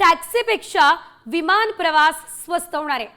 टॅक्सीपेक्षा विमान प्रवास स्वस्त होणार आहे.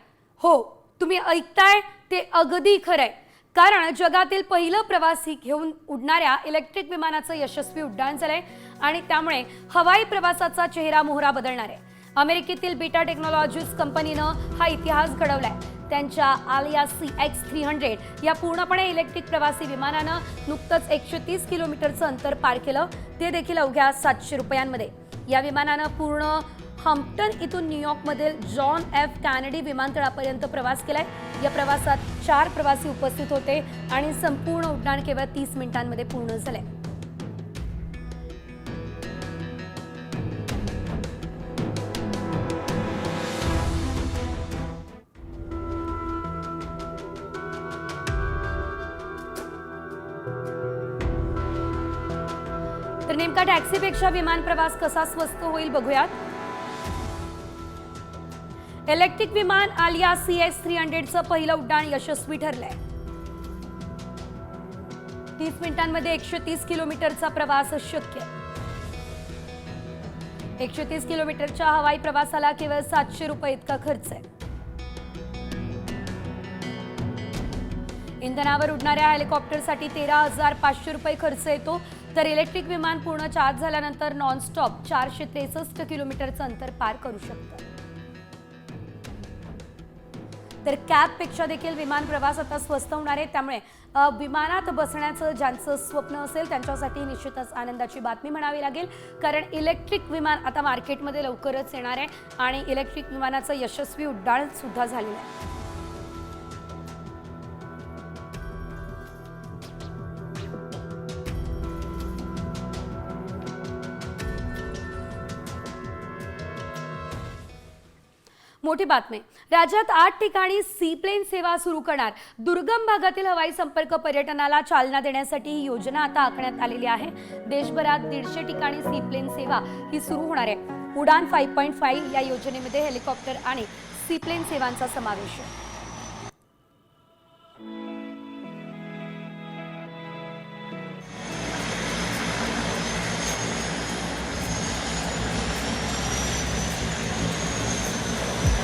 हो तुम्ही ऐकताय ते अगदी खरंय. कारण जगातील पहिलं प्रवासी घेऊन उडणाऱ्या इलेक्ट्रिक विमानाचं यशस्वी उड्डाण झालंय आणि त्यामुळे हवाई प्रवासाचा चेहरा मोहरा बदलणार आहे. अमेरिकेतील बीटा टेक्नॉलॉजीज कंपनीनं हा इतिहास घडवलाय. त्यांच्या Alia C X three hundred या पूर्णपणे इलेक्ट्रिक प्रवासी विमानानं नुकतंच एकशे तीस किलोमीटरचं अंतर पार केलं. ते देखील अवघ्या सातशे रुपयांमध्ये. या विमानानं पूर्ण हम्प्टन इथून न्यूयॉर्कमधील जॉन एफ कॅनेडी विमानतळापर्यंत प्रवास केलाय. या प्रवासात चार प्रवासी उपस्थित होते आणि संपूर्ण उड्डाण केवळ तीस मिनिटांमध्ये पूर्ण झालंय. तर नेमका टॅक्सीपेक्षा विमान प्रवास कसा स्वस्त होईल बघूयात. इलेक्ट्रिक विमान आलिया सी एस थ्री हंड्रेडचं पहिलं उड्डाण यशस्वी ठरलंय. तीस मिनिटांमध्ये एकशे तीस किलोमीटरचा प्रवास शक्य. आहे. एकशे तीस किलोमीटरच्या हवाई प्रवासाला केवळ सातशे रुपये इतका खर्च आहे. इंधनावर उडणाऱ्या हेलिकॉप्टरसाठी तेरा हजार पाचशे रुपये खर्च येतो तर इलेक्ट्रिक विमान पूर्ण चार्ज झाल्यानंतर नॉनस्टॉप चारशे त्रेसष्ट किलोमीटरचं अंतर पार करू शकतं. तर कॅबपेक्षा देखील विमान प्रवास आता स्वस्त होणार आहे. त्यामुळे विमानात बसण्याचं ज्यांचं स्वप्न असेल त्यांच्यासाठी निश्चितच आनंदाची बातमी म्हणावी लागेल. कारण इलेक्ट्रिक विमान आता मार्केटमध्ये लवकरच येणार आहे आणि इलेक्ट्रिक विमानाचं यशस्वी उड्डाण सुद्धा झालेलं आहे. मोठी बातमी. राज्यात आठ ठिकाणी सी प्लेन सेवा सुरू करणार. दुर्गम भागातील हवाई संपर्क पर्यटनाला चालना देण्यासाठी ही योजना आता आखण्यात आलेली आहे. देशभरात दीडशे ठिकाणी सी प्लेन सेवा ही सुरू होणार आहे. उडान फाईव्ह पॉईंट फाईव्ह या योजनेमध्ये हेलिकॉप्टर आणि सी प्लेन सेवांचा समावेश आहे.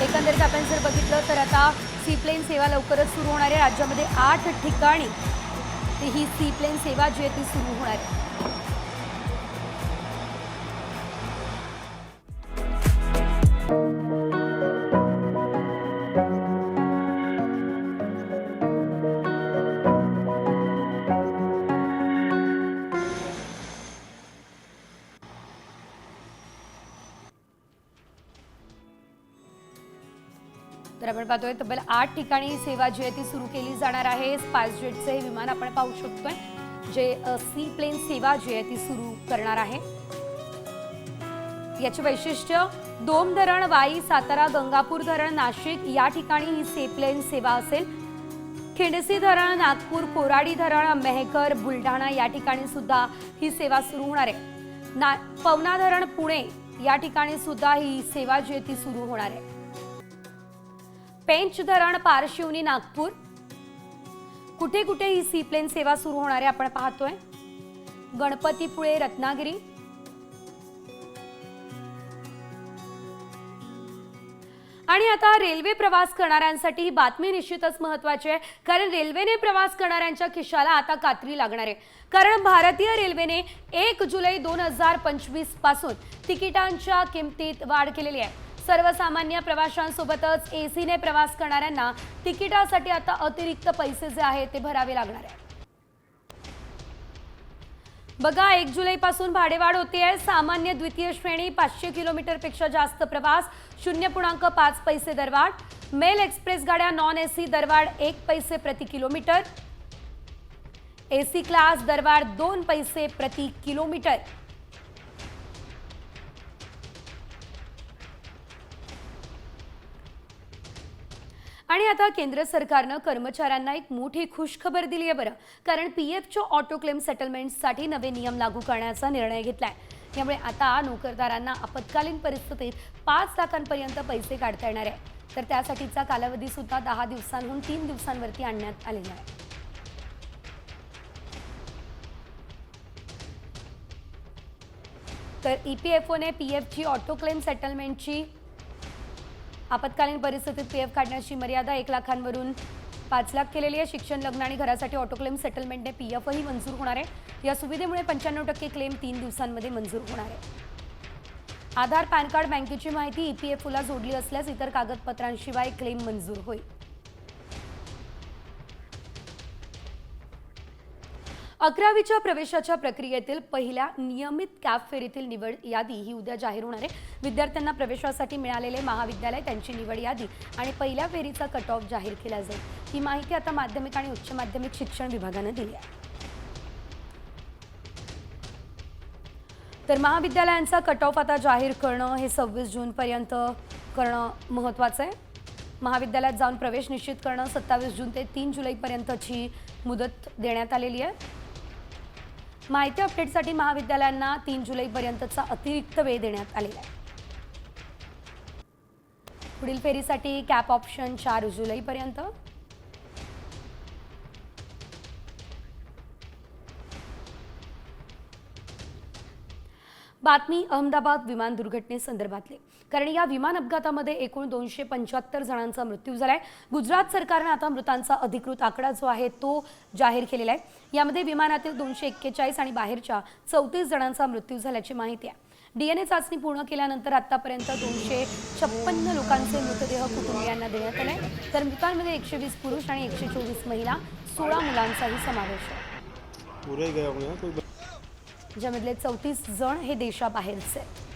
एकंदरीत आपण जर बघितलं तर आता सी प्लेन सेवा लवकरच सुरू होणार आहे. राज्यामध्ये आठ ठिकाणी ही सी प्लेन सेवा जी आहे ती सुरू होणार आहे. पाहतोय. तब्बल आठ ठिकाणी सेवा जी आहे ती सुरू केली जाणार आहे. स्पाइस जेटचं हे विमान आपण पाहू शकतोय जे सी प्लेन सेवा जी आहे ती सुरू करणार आहे. याचे वैशिष्ट्य दोम धरण वाई सातारा गंगापूर धरण नाशिक या ठिकाणी ही सी प्लेन सेवा असेल. खिंडसी धरण नागपूर कोराडी धरण मेहकर बुलढाणा या ठिकाणी सुद्धा ही सेवा सुरू होणार आहे. ना पवना धरण पुणे या ठिकाणी सुद्धा ही सेवा जी आहे ती सुरू होणार आहे. पेंच धरण पारशिवनी नागपूर. कुठे कुठे ही सी प्लेन सेवा सुरू होणार आहे आपण पाहतोय. गणपतीपुळे रत्नागिरी. आणि आता रेल्वे प्रवास करणाऱ्यांसाठी ही बातमी निश्चितच महत्वाची आहे. कारण रेल्वेने प्रवास करणाऱ्यांच्या खिशाला आता कात्री लागणार आहे. कारण भारतीय रेल्वेने एक जुलै दोन हजार पंचवीसपासून तिकिटांच्या किमतीत वाढ केलेली आहे. सर्वसामान्य प्रवाशांसोबतच एसीने प्रवास करणाऱ्यांना तिकिटासाठी आता अतिरिक्त पैसे जे आहेत ते भरावे लागणार आहे बघा एक जुलैपासून भाडेवाढ होते आहे. सामान्य द्वितीय श्रेणी पाचशे किलोमीटरपेक्षा जास्त प्रवास शून्य पूर्णांक पाच पैसे दरवाढ. मेल एक्सप्रेस गाड्या नॉन एसी दरवाढ एक पैसे प्रति किलोमीटर. एसी क्लास दरवाढ दोन पैसे प्रति किलोमीटर. आणि आता केंद्र सरकारनं कर्मचाऱ्यांना एक मोठी खुशखबर दिली आहे बरं. कारण पी एफच्या ऑटो क्लेम सेटलमेंटसाठी नवे नियम लागू करण्याचा निर्णय घेतलाय. त्यामुळे आता नोकरदारांना आपत्कालीन परिस्थितीत पाच लाखांपर्यंत पैसे काढता येणार आहे. तर त्यासाठीचा कालावधी सुद्धा दहा दिवसांहून तीन दिवसांवरती आणण्यात आलेला आहे. तर ई पी एफ ओने पी एफची ऑटो क्लेम सेटलमेंटची आपत्कालीन परिस्थितीत पी एफ काढण्याची मर्यादा एक लाखांवरून पाच लाख केलेली आहे. शिक्षण लग्न आणि घरासाठी ऑटोक्लेम सेटलमेंटने पी एफही मंजूर होणार आहे. या सुविधेमुळे पंच्याण्णव टक्के क्लेम तीन दिवसांमध्ये मंजूर होणार आहे. आधार पॅन कार्ड बँकेची माहिती ई पी एफ ओला जोडली असल्यास इतर कागदपत्रांशिवाय क्लेम मंजूर होईल. अकरावीच्या प्रवेशाच्या प्रक्रियेतील पहिल्या नियमित कॅप फेरीतील निवड यादी ही उद्या जाहीर होणार आहे. विद्यार्थ्यांना प्रवेशासाठी मिळालेले महाविद्यालय त्यांची निवड यादी आणि पहिल्या फेरीचा कट ऑफ जाहीर केला जाईल. ही माहिती आता माध्यमिक आणि उच्च माध्यमिक शिक्षण विभागानं दिली आहे. तर महाविद्यालयांचा कट ऑफ आता जाहीर करणं हे सव्वीस जूनपर्यंत करणं महत्त्वाचं आहे. महाविद्यालयात जाऊन प्रवेश निश्चित करणं सत्तावीस जून ते तीन जुलैपर्यंतची मुदत देण्यात आलेली आहे. माहिती अपडेटसाठी महाविद्यालयांना तीन जुलैपर्यंतचा अतिरिक्त वेळ देण्यात आलेला आहे. पुढील फेरीसाठी कॅप ऑप्शन चार जुलैपर्यंत. बातमी अहमदाबाद विमान दुर्घटनेसंदर्भातली. कारण या विमान अपघातामध्ये एकूण दोनशे पंच्याहत्तर जणांचा मृत्यू झालाय. गुजरात सरकारनं आता मृतांचा अधिकृत आकडा जो आहे तो जाहीर केलेला आहे. यामध्ये विमानातील दोनशे एक्केचाळीस आणि बाहेरच्या चौतीस जणांचा मृत्यू झाल्याची माहिती आहे. डीएनए चाचणी पूर्ण केल्यानंतर आतापर्यंत दोनशे छप्पन्न लोकांचे मृतदेह कुटुंबियांना देण्यात आले. तर मृतांमध्ये एकशे वीस पुरुष आणि एकशे चोवीस महिला सोळा मुलांचाही समावेश आहे. ज्यामधले चौतीस जण हे देशाबाहेरचे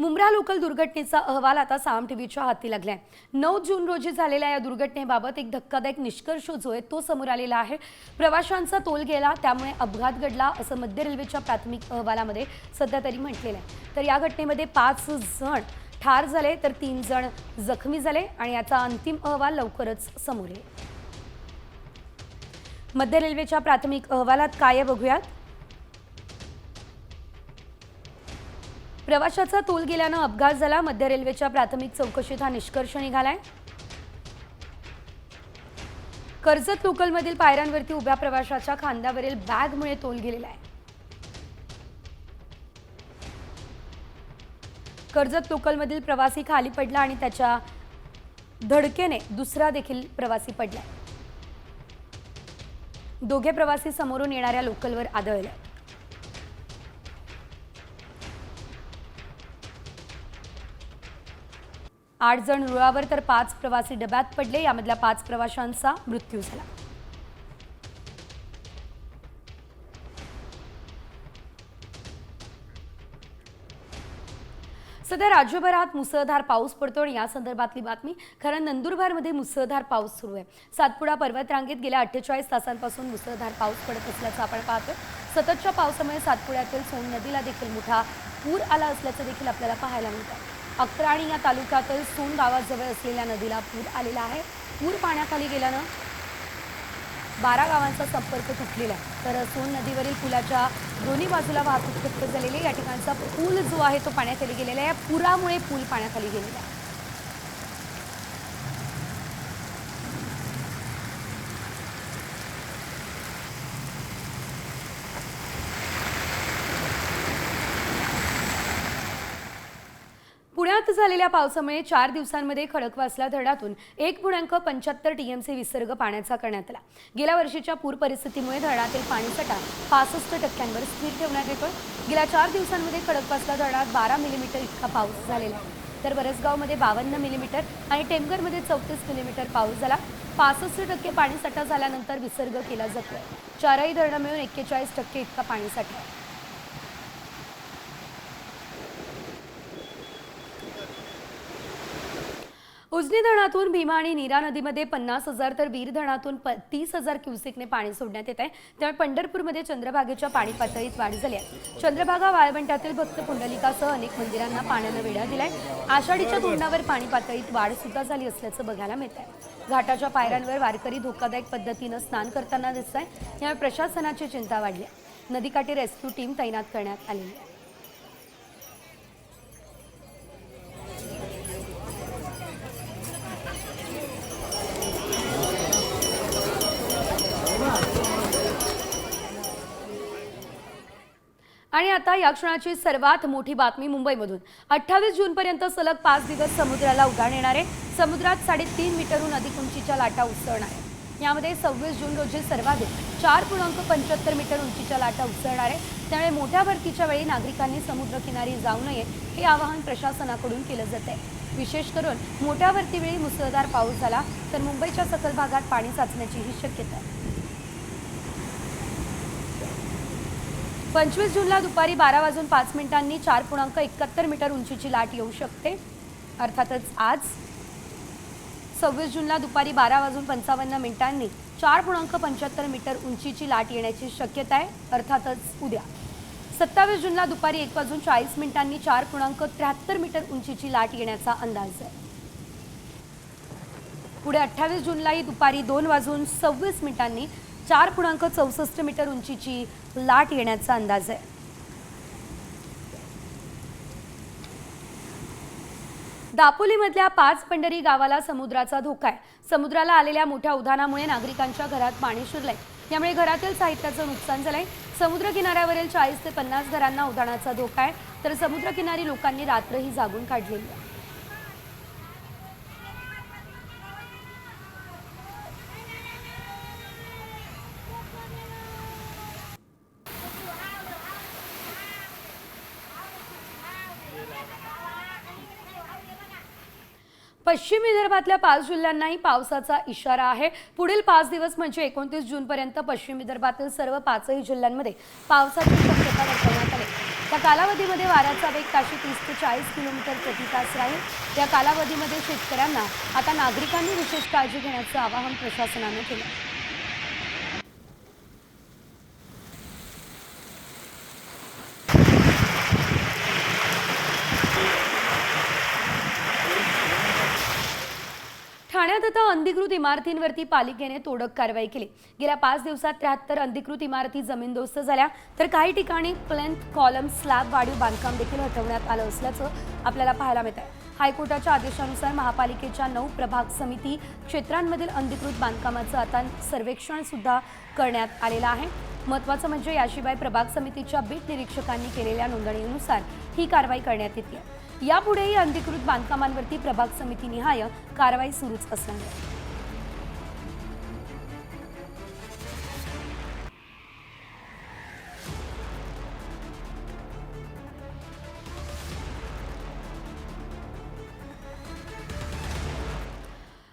मुंब्रा लोकल दुर्घटनेचा अहवाल आता साम टीव्हीच्या हाती लागलाय. नऊ जून रोजी झालेल्या या दुर्घटनेबाबत एक धक्कादायक निष्कर्ष जो आहे तो समोर आलेला आहे. प्रवाशांचा तोल गेला त्यामुळे अपघात घडला असं मध्य रेल्वेच्या प्राथमिक अहवालामध्ये सध्या तरी म्हटलेलं आहे. तर या घटनेमध्ये पाच जण ठार झाले तर तीन जण जखमी झाले आणि याचा अंतिम अहवाल लवकरच समोर येईल. मध्य रेल्वेच्या प्राथमिक अहवालात काय आहे बघूयात. प्रवाशाचा तोल गेल्यानं अपघात झाला. मध्य रेल्वेच्या प्राथमिक चौकशीत हा निष्कर्ष निघालाय. कर्जत लोकलमधील पायऱ्यांवरती उभ्या प्रवाशाच्या खांद्यावरील बॅगमुळे तोल गेलेला आहे. कर्जत लोकलमधील प्रवासी खाली पडला आणि त्याच्या धडकेने दुसरा देखील प्रवासी पडला. दोघे प्रवासी समोरून येणाऱ्या लोकलवर आदळले. आठ जण रुळावर तर पाच प्रवासी डब्यात पडले. यामधल्या पाच प्रवाशांचा मृत्यू झाला. सध्या राज्यभरात मुसळधार पाऊस पडतो आणि या संदर्भातली बातमी खरं नंदुरबारमध्ये मुसळधार पाऊस सुरू आहे. सातपुडा पर्वतरांगेत गेल्या अठ्ठेचाळीस तासांपासून मुसळधार पाऊस पडत असल्याचं आपण पाहतोय. सततच्या पावसामुळे सातपुड्यातील सोन नदीला देखील मोठा पूर आला असल्याचं देखील आपल्याला पाहायला मिळतं अक्राणी या तालुक्यातील सोन गावाजवळ असलेल्या नदीला पूर आलेला आहे. पूर पाण्याखाली गेल्यानं बारा गावांचा संपर्क तुटलेला आहे. तर सोन नदीवरील पुलाच्या दोन्ही बाजूला वाहतूक ठप्प झालेली या ठिकाणचा पूल जो आहे तो पाण्याखाली गेलेला आहे. या पुरामुळे पूल पाण्याखाली गेलेला आहे. झालेल्या पावसामुळे चार दिवसांमध्ये खडकवासला धरणातून एक पूर्णांक पंच्याहत्तर टीएमसी विसर्ग पाण्याचा करण्यात आला. गेल्या वर्षीच्या पूर परिस्थितीमुळे धरणातील पाणीसाठा पासष्ट टक्क्यांवर स्थिर ठेवण्यात येतोय. गेल्या चार दिवसांमध्ये खडकवासला धरणात बारा मिलीमीटर इतका पाऊस झालेला आहे. तर वरसगावमध्ये बावन्न मिलीमीटर आणि टेमघरमध्ये चौतीस मिलीमीटर पाऊस झाला. पासष्ट टक्के पाणीसाठा झाल्यानंतर विसर्ग केला जातोय. चारही धरणं मिळून एक्केचाळीस टक्के इतका पाणीसाठा आहे. उजनी धरणातून भीमा आणि नीरा नदीमध्ये पन्नास हजार तर वीर धरणातून प तीस हजार क्युसेकने पाणी सोडण्यात येत आहे. त्यामुळे पंढरपूरमध्ये चंद्रभागेच्या पाणी पातळीत वाढ झाली आहे. चंद्रभागा वाळवंटातील भक्त पुंडलिकासह अनेक मंदिरांना पाण्यानं वेढा दिलाय. आषाढीच्या तोंडावर पाणी पातळीत वाढ सुद्धा झाली असल्याचं बघायला मिळत आहे घाटाच्या पायऱ्यांवर वारकरी धोकादायक पद्धतीनं स्नान करताना दिसत आहे यामुळे प्रशासनाची चिंता वाढली आहे. नदीकाठी रेस्क्यू टीम तैनात करण्यात आलेली आहे. आणि आता या क्षणाची सर्वात मोठी बातमी मुंबईमधून. अठ्ठावीस जूनपर्यंत सलग पाच दिवस समुद्राला उधाण येणार आहे. समुद्रात साडेतीन मीटरहून अधिक उंचीच्या लाटा उसळणार आहे यामध्ये सव्वीस जून रोजी सर्वाधिक चार पूर्णांक पंच्याहत्तर मीटर उंचीच्या लाटा उसळणार आहे त्यामुळे मोठ्या भरतीच्या वेळी नागरिकांनी समुद्रकिनारी जाऊ नये हे आवाहन प्रशासनाकडून केलं जात आहे विशेष करून मोठ्या भरतीवेळी मुसळधार पाऊस झाला तर मुंबईच्या सखल भागात पाणी साचण्याचीही शक्यता आहे. पंचवीस जूनला दुपारी बारा वाजून पाच मिनिटांनी चार पूर्णांक एकाहत्तर मीटर उंचीची लाट येऊ शकते. अर्थातच आज सव्वीस जूनला दुपारी बारा वाजून पंचावन्न मिनिटांनी चार पूर्णांक पंच्याहत्तर मीटर उंचीची लाट येण्याची शक्यता आहे. अर्थातच उद्या सत्तावीस जूनला दुपारी एक वाजून चाळीस मिनिटांनी चार पूर्णांक त्र्याहत्तर मीटर उंचीची लाट येण्याचा अंदाज आहे. पुढे अठ्ठावीस जूनलाही दुपारी दोन वाजून सव्वीस मिनिटांनी चार पूर्णांक चौसष्ट मीटर उंचीची लाट येण्याचा अंदाज आहे. दापोलीमधल्या पाच पंढरी गावाला समुद्राचा धोका आहे. समुद्राला आलेल्या मोठ्या उधाणामुळे नागरिकांच्या घरात पाणी शिरलंय. यामुळे घरातील साहित्याचं नुकसान झालंय. समुद्र किनाऱ्यावरील चाळीस ते पन्नास घरांना उधाणाचा धोका आहे. तर समुद्रकिनारी लोकांनी रात्रही जागून काढलेली आहे. पश्चिम विदर्भातल्या पाच जिल्ह्यांनाही पावसाचा इशारा आहे. पुढील पाच दिवस म्हणजे एकोणतीस जूनपर्यंत पश्चिम विदर्भातील सर्व पाचही जिल्ह्यांमध्ये पावसाची शक्यता वर्तवण्यात आली. त्या कालावधीमध्ये वाऱ्याचा वेग ताशी तीस ते चाळीस किलोमीटर प्रति तास राहील. या कालावधीमध्ये शेतकऱ्यांना आता नागरिकांनी विशेष काळजी घेण्याचं आवाहन प्रशासनानं केलं. ठाण्यात आता अनधिकृत इमारतींवरती पालिकेने तोडक कारवाई केली. गेल्या पाच दिवसात त्र्याहत्तर अनधिकृत इमारती जमीनदोस्त झाल्या. तर काही ठिकाणी प्लेंथ कॉलम स्लॅब वाढीव बांधकाम देखील हटवण्यात आलं असल्याचं आपल्याला पाहायला मिळत आहे हायकोर्टाच्या आदेशानुसार महापालिकेच्या नऊ प्रभाग समिती क्षेत्रांमधील अनधिकृत बांधकामाचं आता सर्वेक्षण सुद्धा करण्यात आलेलं आहे. महत्त्वाचं म्हणजे याशिवाय प्रभाग समितीच्या बीट निरीक्षकांनी केलेल्या नोंदणीनुसार ही कारवाई करण्यात येते यापुढेही अनधिकृत बांधकामांवरती प्रभाग समितीनिहाय कारवाई सुरूच असणार. आहे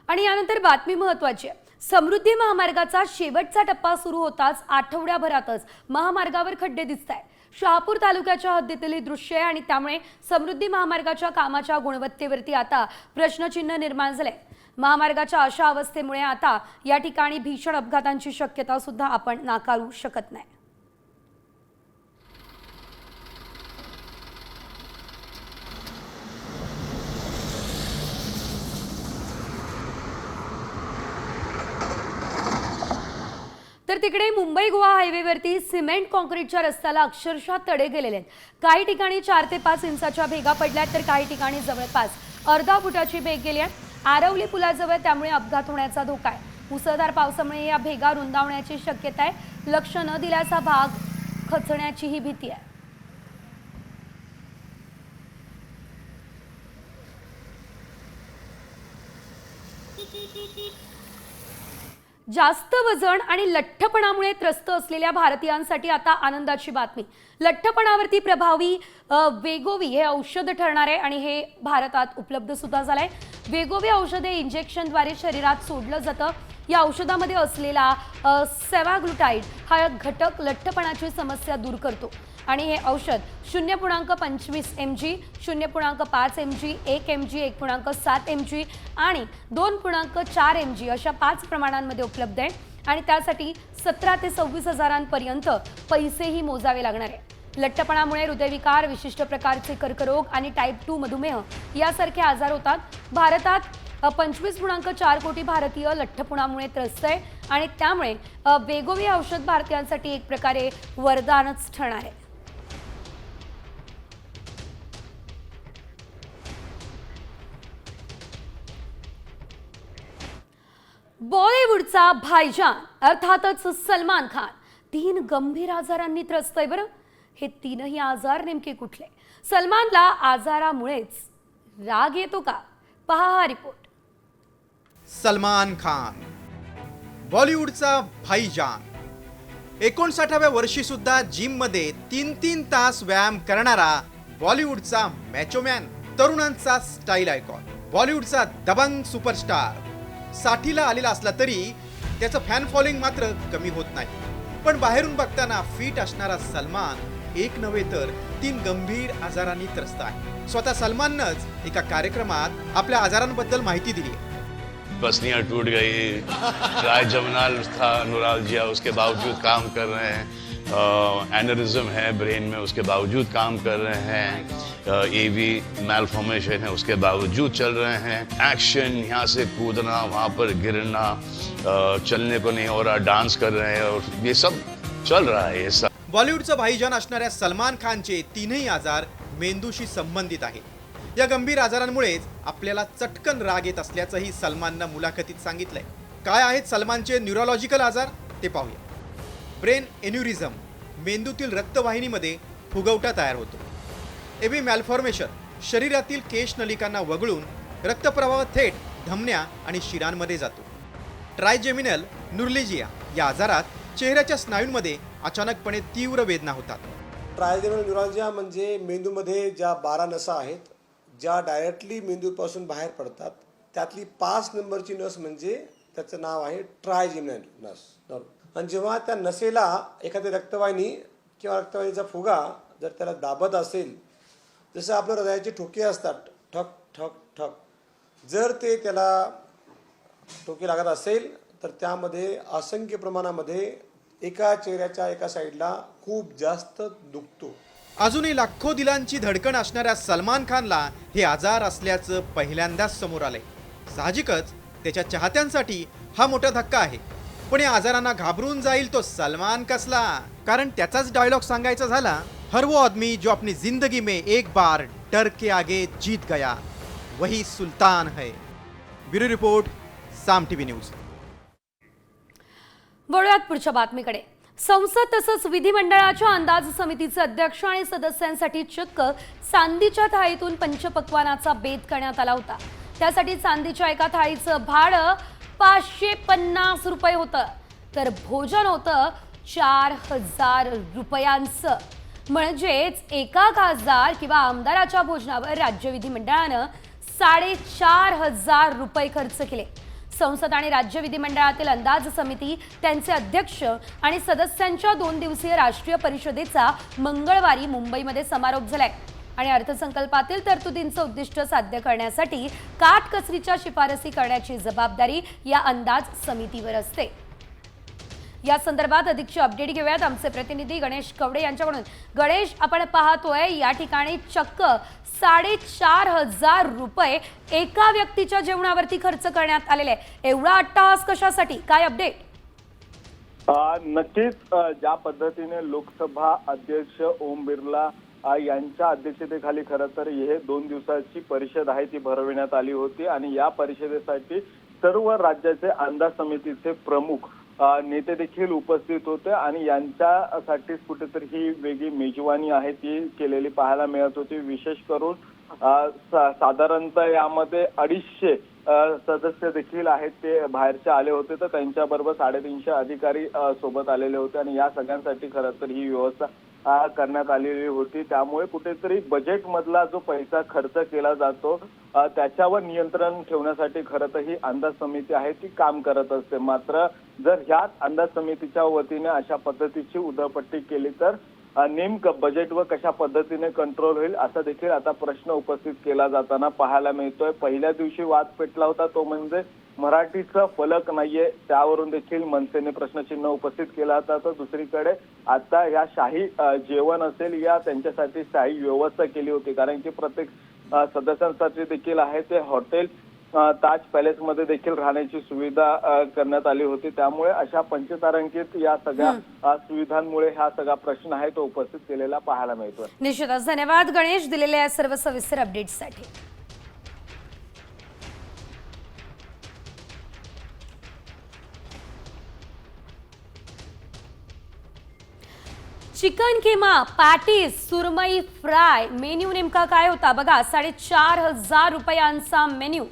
आणि यानंतर बातमी महत्वाची आहे. समृद्धी महामार्गाचा शेवटचा टप्पा सुरू होताच आठवड्याभरातच महामार्गावर खड्डे दिसत आहेत शहापूर तालुक्याच्या हद्दीतील दृश्य आहे आणि त्यामुळे समृद्धी महामार्गाच्या कामाच्या गुणवत्तेवरती आता प्रश्नचिन्ह निर्माण झाले. महामार्गाच्या अशा अवस्थेमुळे आता या ठिकाणी भीषण अपघातांची शक्यता सुद्धा आपण नाकारू शकत नाही. तर तिकडे मुंबई गोवा हायवेवरती सिमेंट कॉन्क्रीटच्या रस्त्याला अक्षरशः तडे गेलेले आहेत. काही ठिकाणी चार ते पाच इंचाच्या भेगा पडल्यात तर काही ठिकाणी जवळपास अर्धा फुटाची भेग गेली आहे. आरवली पुलाजवळ त्यामुळे अपघात होण्याचा धोका आहे. मुसळधार पावसामुळे या भेगा रुंदावण्याची शक्यता आहे. लक्ष न दिल्याचा भाग खचण्याचीही भीती आहे. जास्त वजन आणि लठ्ठपणामुळे त्रस्त असलेल्या भारतीयांसाठी आता आनंदाची बातमी. लठ्ठपणावरती प्रभावी वेगोवी हे औषध ठरणार आहे आणि हे भारतात उपलब्ध सुद्धा झालंय. वेगोवी औषध हे इंजेक्शनद्वारे शरीरात सोडलं जातं. या औषधामध्ये असलेला सेवाग्लुटाईड हा घटक लठ्ठपणाची समस्या दूर करतो. आणि हे औषध शून्य पूर्णांक पंचवीस एम जी शून्य पूर्णांक पाच एम जी एक एम जी एक पूर्णांक सात एम जी आणि दोन पूर्णांक चार एम जी अशा पाच प्रमाणांमध्ये उपलब्ध आहे आणि त्यासाठी सतरा ते सव्वीस हजारांपर्यंत पैसेही मोजावे लागणार आहे लठ्ठपणामुळे हृदयविकार विशिष्ट प्रकारचे कर्करोग आणि टाईप टू मधुमेह यासारखे आजार होतात. भारतात पंचवीस पूर्णांक चार कोटी भारतीय लठ्ठपणामुळे त्रस्त आहे आणि त्यामुळे वेगोवे औषध भारतीयांसाठी एक प्रकारे वरदानच ठरणार आहे. बॉलिवूडचा भाईजान अर्थातच सलमान खान. तीन गंभीर आजारांनी त्रस्त आहे बरं? हे तीनही आजार नेमके कुठले? सलमानला आजारामुळेच राग येतो का? पहा हा रिपोर्ट. सलमान खान बॉलिवूडचा भाईजान. एकोणसाठाव्या वर्षी सुद्धा जिममध्ये तीन तीन तास व्यायाम करणारा बॉलिवूडचा मॅचोमॅन तरुणांचा स्टाईल आयकॉन बॉलिवूडचा दबंग सुपरस्टार साठीला आलेला असला तरी त्याचं फॅन फॉलोइंग मात्र कमी होत नाही. पण बाहेरून बघताना फिट असणारा सलमान एक नव्हे तर तीन गंभीर आजारांनी त्रस्त आहे. स्वतः सलमाननंच एका कार्यक्रमात आपल्या आजारांबद्दल माहिती दिली आहे. टूट गई राय जमनाल था जिया उसके बावजूद काम कर रहे हैं। एनरिज्म है ब्रेन में उसके बावजूद काम कर रहे हैं ए वी मेलफॉर्मेशन है उसके बावजूद चल रहे हैं। एक्शन यहाँ से कूदना वहाँ पर गिरना चलने को नहीं हो रहा डांस कर रहे हैं और ये सब चल रहा है ये सब। बॉलिवूडचं भाईजान असणाऱ्या सलमान खानचे तीनही आजार मेंदूशी संबंधित आहेत. या गंभीर आजारांमुळेच आपल्याला चटकन राग येत असल्याचंही सलमाननं मुलाखतीत सांगितलंय. काय आहेत सलमानचे न्यूरोलॉजिकल आजार? ते पाहूया. ब्रेन एन्युरिझम मेंदूतील रक्तवाहिनीमध्ये फुगवटा तयार होतो. एबी मॅल्फॉर्मेशन शरीरातील केश नलिकांना वगळून रक्तप्रवाह थेट धमन्या आणि शिरांमध्ये जातो. ट्रायजेमिनल नुर्लेजिया या आजारात चेहऱ्याच्या स्नायूंमध्ये अचानकपणे तीव्र वेदना होतात. ट्रायजेमिनल न्यूरॉलजिया म्हणजे मेंदूमध्ये ज्या बारा नसा आहेत ज्या डायरेक्टली मेंदूपासून बाहेर पडतात त्यातली पाच नंबरची नस म्हणजे त्याचं नाव आहे ट्रायजेमिनल नस. नर्व आणि जेव्हा त्या नसेला एखादी रक्तवाहिनी किंवा रक्तवाहिनीचा फुगा जर त्याला दाबत असेल जसं आपल्या हृदयाचे ठोके असतात ठक ठक ठक जर ते त्याला टोके लागत असेल तर त्यामध्ये असंख्य प्रमाणामध्ये एका चेहऱ्याच्या एका साईडला खूप जास्त दुखतो. अजूनही लाखो दिलांची धडकण असणाऱ्या सलमान खानला हे आजार असल्याचं पहिल्यांदाच समोर आलंय. साहजिकच त्याच्या चाहत्यांसाठी हा मोठा धक्का आहे. पण या आजारांना घाबरून जाईल तो सलमान कसला? कारण त्याचाच डायलॉग सांगायचा झाला हर वो आदमी जो अपनी जिंदगी में एक बार डर के आगे जीत गया वही सुल्तान है. Bureau report Saam TV news. वळूयात पुढच्या बातमीकडे. संसद तसंच विधिमंडळाच्या अंदाज समितीचे अध्यक्ष आणि सदस्यांसाठी चक्क चांदीच्या थाळीतून पंचपक्वानाचा बेत करण्यात आला होता. त्यासाठी चांदीच्या एका थाळीचं भाडं पाचशे पन्नास रुपये होतं. तर भोजन होतं चार हजार रुपयांचं. म्हणजेच एका खासदार किंवा आमदाराच्या भोजनावर राज्य विधिमंडळानं साडेचार हजार रुपये खर्च केले. संसद आणि राज्य विधिमंडळातील अंदाज समिती त्यांचे अध्यक्ष आणि सदस्यांच्या दोन दिवसीय राष्ट्रीय परिषदेचा मंगळवारी मुंबईमध्ये समारोप झालाय. आणि अर्थसंकल्पातील तरतुदींचं उद्दिष्ट साध्य करण्यासाठी काटकसरीच्या शिफारसी करण्याची जबाबदारी या अंदाज समितीवर असते. या संदर्भात अधिकची अपडेट घेऊयात. आमचे प्रतिनिधी गणेश कवडे यांच्याकडून. गणेश आपण पाहतोय या ठिकाणी चक्क साडेचार हजार रुपये एका व्यक्तीच्या जेवणावरती खर्च करण्यात आलेले आहे. एवढा अट्टहास कशासाठी? काय अपडेट? नक्कीच ज्या पद्धतीने लोकसभा अध्यक्ष ओम बिर्ला यांच्या अध्यक्षतेखाली खरं तर हे दोन दिवसाची परिषद आहे ती भरविण्यात आली होती आणि या परिषदेसाठी सर्व राज्याचे अंदाज समितीचे प्रमुख नेते देखील उपस्थित होते आणि यांच्यासाठीच कुठेतरी ही वेगळी मेजवानी आहे ती केलेली पाहायला मिळत होती. विशेष करून सा- साधारणतः यामध्ये अडीचशे सदस्य देखील आहेत ते बाहेरचे आले होते तर त्यांच्याबरोबर साडेतीनशे अधिकारी सोबत आलेले होते आणि या सगळ्यांसाठी खरं तर ही व्यवस्था करण्यात आलेली होती. त्यामुळे कुठेतरी बजेटमधला जो पैसा खर्च केला जातो त्याच्यावर नियंत्रण ठेवण्यासाठी खरं तर ही अंदाज समिती आहे ती काम करत असते. मात्र जर ह्याच अंदाज समितीच्या वतीने अशा पद्धतीची उधळपट्टी केली तर नेमकं बजेटवर कशा पद्धतीने कंट्रोल होईल असा देखील आता प्रश्न उपस्थित केला जाताना पाहायला मिळतोय. पहिल्या दिवशी वाद पेटला होता तो म्हणजे मराठीचा फलक नाहीये त्यावरून देखील मनसेने प्रश्नचिन्ह उपस्थित केला होता तर दुसरीकडे आता या शाही जेवण असेल या त्यांच्यासाठी शाही व्यवस्था केली होती. कारण की प्रत्येक सदस्यांसाठी देखील आहे ते हॉटेल ताज पॅलेसमध्ये देखील राहण्याची सुविधा करण्यात आली होती. त्यामुळे अशा पंचतारांकित या सगळ्या सुविधांमुळे हा सगळा प्रश्न आहे तो उपस्थित केलेला पाहायला मिळतोय. निश्चितच. धन्यवाद गणेश दिलेल्या या सर्व सविस्तर अपडेट्ससाठी चिकन किमा पॅटीस सुरमई फ्राय. मेन्यू नेमका काय होता? बघा साडेचार हजार रुपयांचा मेन्यू.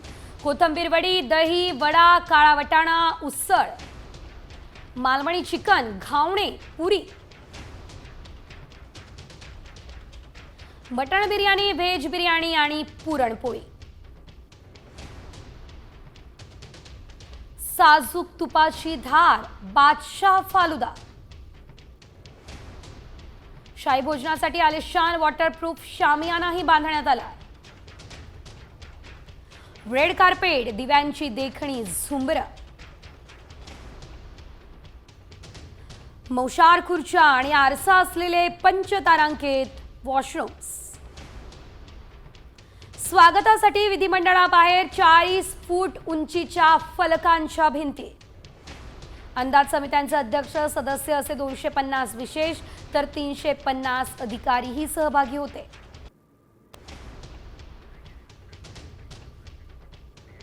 कोथंबीर वडी दही वडा काळा वटाणा उसळ. मालवणी चिकन घावणे पुरी. मटण बिर्याणी व्हेज बिर्याणी आणि पुरणपोळी. साजूक तुपाची धार बादशाह फालुदा. शाही भोजनासाठी आलिशान वॉटरप्रूफ शामियानाही बांधण्यात आला. रेड कार्पेट दिव्यांची देखणी झुंबर. मौशार खुर्च्या आणि आरसा असलेले पंचतारांकित वॉशरूम्स स्वागतासाठी विधिमंडळाबाहेर चाळीस फूट उंचीच्या फलकांच्या भिंती. अंदाज समित्यांचे अध्यक्ष सदस्य असे दोनशे पन्नास विशेष तर तीनशे पन्नास अधिकारीही सहभागी होते.